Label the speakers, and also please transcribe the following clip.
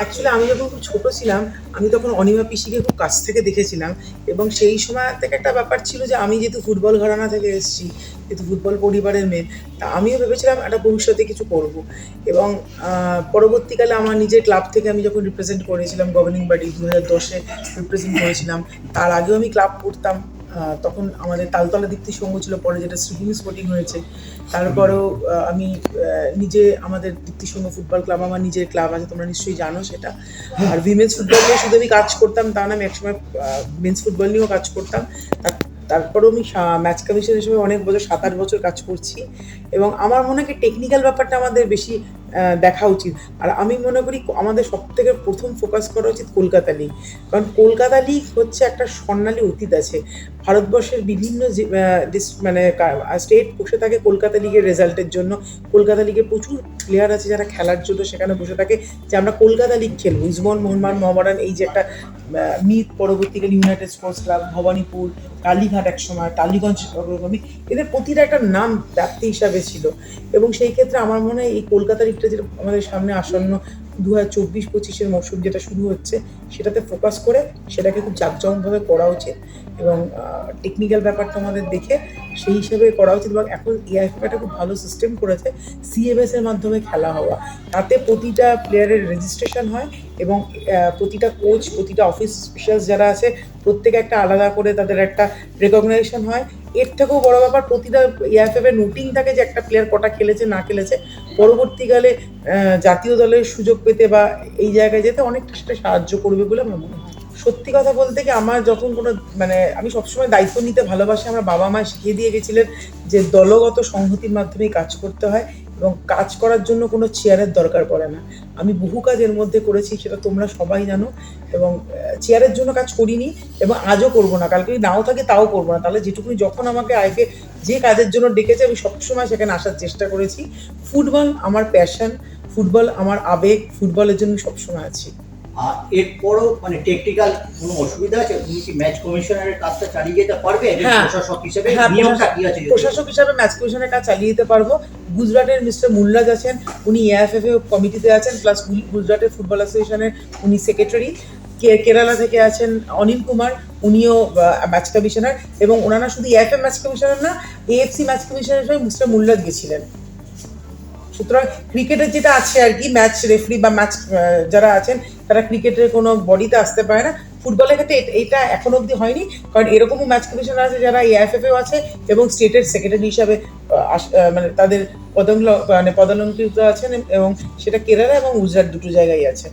Speaker 1: Actually আমি যখন খুব ছোটো ছিলাম, আমি তখন অনিমা পিসিকে খুব কাছ থেকে দেখেছিলাম এবং সেই সময় থেকে একটা ব্যাপার ছিল যে আমি যেহেতু ফুটবল ঘরানা থেকে এসেছি, যেহেতু ফুটবল পরিবারের মেয়ে, তা আমিও ভেবেছিলাম একটা ভবিষ্যতে কিছু করব। এবং পরবর্তীকালে আমার নিজের ক্লাব থেকে আমি যখন রিপ্রেজেন্ট করেছিলাম গভর্নিং বডি দু হাজার দশে রিপ্রেজেন্ট করেছিলাম, তার আগেও আমি ক্লাব করতাম। তখন আমাদের তালতলা দীপ্তি সঙ্গ ছিল, পরে যেটা শ্রীভূমি স্পোর্টিং হয়েছে। তারপরেও আমি নিজে আমাদের দীপ্তি সংঘ ফুটবল ক্লাব আমার নিজের ক্লাব আছে, তোমরা নিশ্চয়ই জানো সেটা। আর উইমেন্স ফুটবল নিয়ে শুধু আমি কাজ করতাম, তা না, আমি একসময় মেন্স ফুটবল নিয়েও কাজ করতাম। তার- তারপরেও আমি ম্যাচ কমিশন হিসেবে অনেক বছর, সাত আট বছর কাজ করছি। এবং আমার মনে হয় টেকনিক্যাল ব্যাপারটা আমাদের বেশি দেখা উচিত। আর আমি মনে করি আমাদের সব থেকে প্রথম ফোকাস করা উচিত কলকাতা লিগ কারণ কলকাতা লিগ হচ্ছে একটা স্বর্ণালী অতীত আছে। ভারতবর্ষের বিভিন্ন মানে স্টেট বসে থাকে কলকাতা লিগের রেজাল্টের জন্য। কলকাতা লিগে প্রচুর প্লেয়ার আছে যারা খেলার জন্য সেখানে বসে থাকে। যে আমরা কলকাতা লিগ খেলব। ইসমন মোহনবান মোহামেডান এই যে একটা মিট পরবর্তীকালে united sports club Bhowanipore, Kalighat এক সময় টালিগঞ্জ এদের প্রতিটা একটা নাম ব্যাপ্তি হিসাবে ছিল। এবং সেই ক্ষেত্রে আমার মনে হয় এই কলকাতা লিগটা যেটা আমাদের সামনে আসন্ন দু হাজার চব্বিশ পঁচিশের মৌসুম যেটা শুরু হচ্ছে, সেটাতে ফোকাস করে সেটাকে খুব জাঁকজমকভাবে করা উচিত এবং টেকনিক্যাল ব্যাপারটা আমাদের দেখে সেই হিসেবে করা উচিত এবং এখন এআইএফ একটা খুব ভালো সিস্টেম করেছে সিএমএস এর মাধ্যমে খেলা হওয়া। তাতে প্রতিটা প্লেয়ারের রেজিস্ট্রেশন হয় এবং প্রতিটা কোচ প্রতিটা অফিস স্পেশালস যারা আছে, প্রত্যেকে একটা আলাদা করে তাদের একটা রেকগনাইজেশন হয়। এর থেকেও বড় ব্যাপার, প্রতিটা এআইএফএফ এর নোটিং থাকে যে একটা প্লেয়ার কটা খেলেছে, না খেলেছে। পরবর্তীকালে জাতীয় দলের সুযোগ পেতে বা এই জায়গায় যেতে অনেকটা সাহায্য করবে বলে আমার মনে হয়। সত্যি কথা বলতে কি আমার যখন কোনো মানে আমি সবসময় দায়িত্ব নিতে ভালোবাসি, আমার বাবা মা শিখিয়ে দিয়ে গেছিলেন যে দলগত সংহতির মাধ্যমেই কাজ করতে হয়। এবং কাজ করার জন্য কোনো চেয়ারের দরকার পড়ে না। আমি বহু কাজ এর মধ্যে করেছি, সেটা তোমরা সবাই জানো এবং চেয়ারের জন্য কাজ করিনি এবং আজও করব না। কালকে নাও থাকে তাও করব না। তাহলে যেটুকুনি যখন আমাকে আইকে যে কাজের জন্য ডেকেছে, আমি সবসময় সেখানে আসার চেষ্টা করেছি। ফুটবল আমার প্যাশন ফুটবল আমার আবেগ, ফুটবলের জন্য সবসময় আছি।
Speaker 2: আর এরপরও মানে টেকনিক্যাল কোনো অসুবিধা আছে? তুমি কি ম্যাচ কমিশনারের কাজটা চালিয়ে যেতে পারবে?
Speaker 1: হ্যাঁ।
Speaker 2: প্রশাসক হিসেবে?
Speaker 1: হ্যাঁ,
Speaker 2: নিয়মটা কি আছে
Speaker 1: প্রশাসক হিসাবে ম্যাচ কমিশনের কাজ চালিয়ে যেতে পারব। গুজরাটের মিস্টার মুল্লাজ আছেন উনি এআইএফএফ কমিটিতে আছেন প্লাস গুজরাটের ফুটবল অ্যাসোসিয়েশনের উনি সেক্রেটারি কেরালা থেকে আছেন অনিল কুমার উনিও ম্যাচ কমিশনার এবং ওনারা শুধু এএফএ ম্যাচ কমিশনার না এএফসি ম্যাচ কমিশনার হিসেবে মিস্টার মুল্লাজ গেছিলেন। সুতরাং ক্রিকেটের যেটা আছে আর কি ম্যাচ রেফারি বা ম্যাচ যারা আছেন, তারা ক্রিকেটের কোনো বডিতে আসতে পারে না। ফুটবলের ক্ষেত্রে এটা এখন অবধি হয়নি, কারণ এরকমও ম্যাচ কমিশনার আছে যারা এআইএফএফও আছে এবং স্টেটের সেক্রেটারি হিসাবে মানে তাদের পদঙ্গ মানে পদালঙ্কৃত আছেন এবং সেটা কেরালা এবং গুজরাট দুটো জায়গায় আছে।